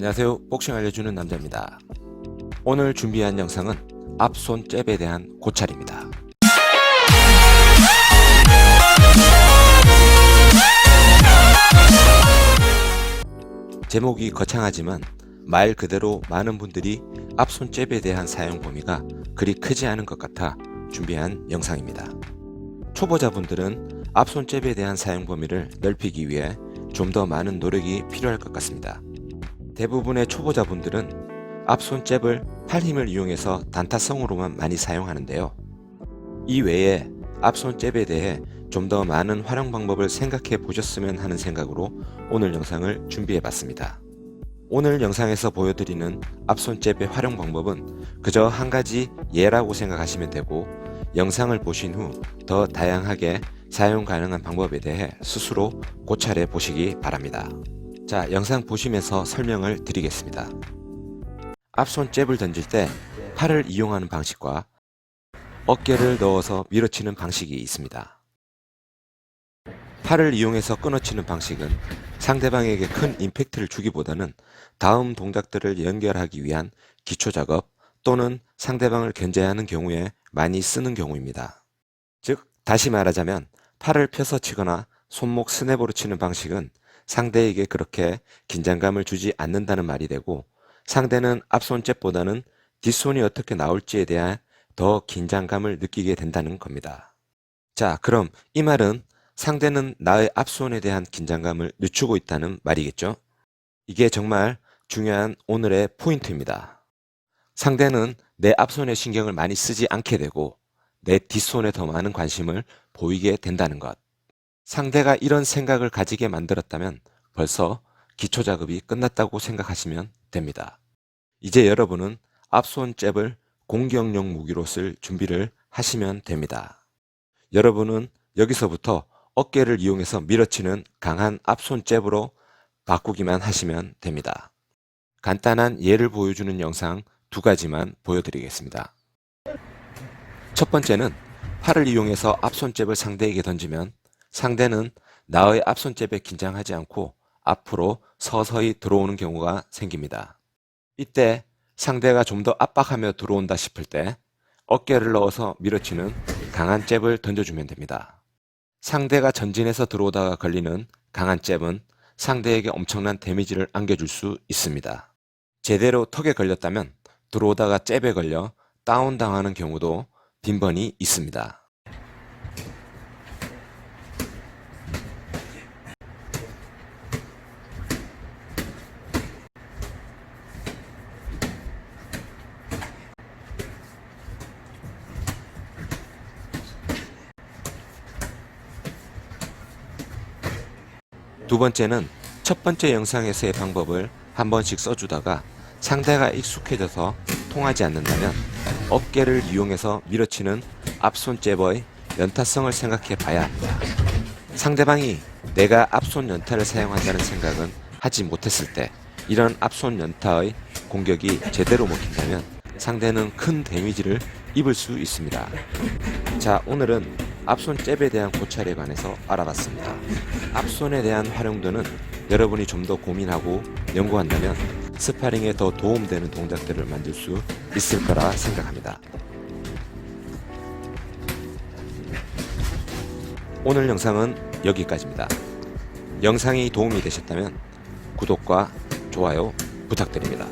안녕하세요. 복싱 알려주는 남자입니다. 오늘 준비한 영상은 앞손 잽에 대한 고찰입니다. 제목이 거창하지만 말 그대로 많은 분들이 앞손 잽에 대한 사용 범위가 그리 크지 않은 것 같아 준비한 영상입니다. 초보자분들은 앞손 잽에 대한 사용 범위를 넓히기 위해 좀 더 많은 노력이 필요할 것 같습니다. 대부분의 초보자분들은 앞손 잽을 팔 힘을 이용해서 단타성으로만 많이 사용하는데요. 이 외에 앞손 잽에 대해 좀 더 많은 활용 방법을 생각해 보셨으면 하는 생각으로 오늘 영상을 준비해 봤습니다. 오늘 영상에서 보여드리는 앞손 잽의 활용 방법은 그저 한 가지 예라고 생각하시면 되고 영상을 보신 후 더 다양하게 사용 가능한 방법에 대해 스스로 고찰해 보시기 바랍니다. 자, 영상 보시면서 설명을 드리겠습니다. 앞손 잽을 던질 때 팔을 이용하는 방식과 어깨를 넣어서 밀어치는 방식이 있습니다. 팔을 이용해서 끊어치는 방식은 상대방에게 큰 임팩트를 주기보다는 다음 동작들을 연결하기 위한 기초 작업 또는 상대방을 견제하는 경우에 많이 쓰는 경우입니다. 즉, 다시 말하자면 팔을 펴서 치거나 손목 스냅으로 치는 방식은 상대에게 그렇게 긴장감을 주지 않는다는 말이 되고 상대는 앞손 잽보다는 뒷손이 어떻게 나올지에 대한 더 긴장감을 느끼게 된다는 겁니다. 자, 그럼 이 말은 상대는 나의 앞손에 대한 긴장감을 늦추고 있다는 말이겠죠? 이게 정말 중요한 오늘의 포인트입니다. 상대는 내 앞손에 신경을 많이 쓰지 않게 되고 내 뒷손에 더 많은 관심을 보이게 된다는 것. 상대가 이런 생각을 가지게 만들었다면 벌써 기초 작업이 끝났다고 생각하시면 됩니다. 이제 여러분은 앞손 잽을 공격용 무기로 쓸 준비를 하시면 됩니다. 여러분은 여기서부터 어깨를 이용해서 밀어치는 강한 앞손 잽으로 바꾸기만 하시면 됩니다. 간단한 예를 보여주는 영상 두 가지만 보여드리겠습니다. 첫 번째는 팔을 이용해서 앞손 잽을 상대에게 던지면 상대는 나의 앞손 잽에 긴장하지 않고 앞으로 서서히 들어오는 경우가 생깁니다. 이때 상대가 좀 더 압박하며 들어온다 싶을 때 어깨를 넣어서 밀어치는 강한 잽을 던져주면 됩니다. 상대가 전진해서 들어오다가 걸리는 강한 잽은 상대에게 엄청난 데미지를 안겨줄 수 있습니다. 제대로 턱에 걸렸다면 들어오다가 잽에 걸려 다운당하는 경우도 빈번히 있습니다. 두 번째는 첫 번째 영상에서의 방법을 한 번씩 써주다가 상대가 익숙해져서 통하지 않는다면 어깨를 이용해서 밀어치는 앞손 잽의 연타성을 생각해 봐야 합니다. 상대방이 내가 앞손 연타를 사용한다는 생각은 하지 못했을 때 이런 앞손 연타의 공격이 제대로 먹힌다면 상대는 큰 데미지를 입을 수 있습니다. 자, 오늘은 앞손 잽에 대한 고찰에 관해서 알아봤습니다. 앞손에 대한 활용도는 여러분이 좀 더 고민하고 연구한다면 스파링에 더 도움되는 동작들을 만들 수 있을 거라 생각합니다. 오늘 영상은 여기까지입니다. 영상이 도움이 되셨다면 구독과 좋아요 부탁드립니다.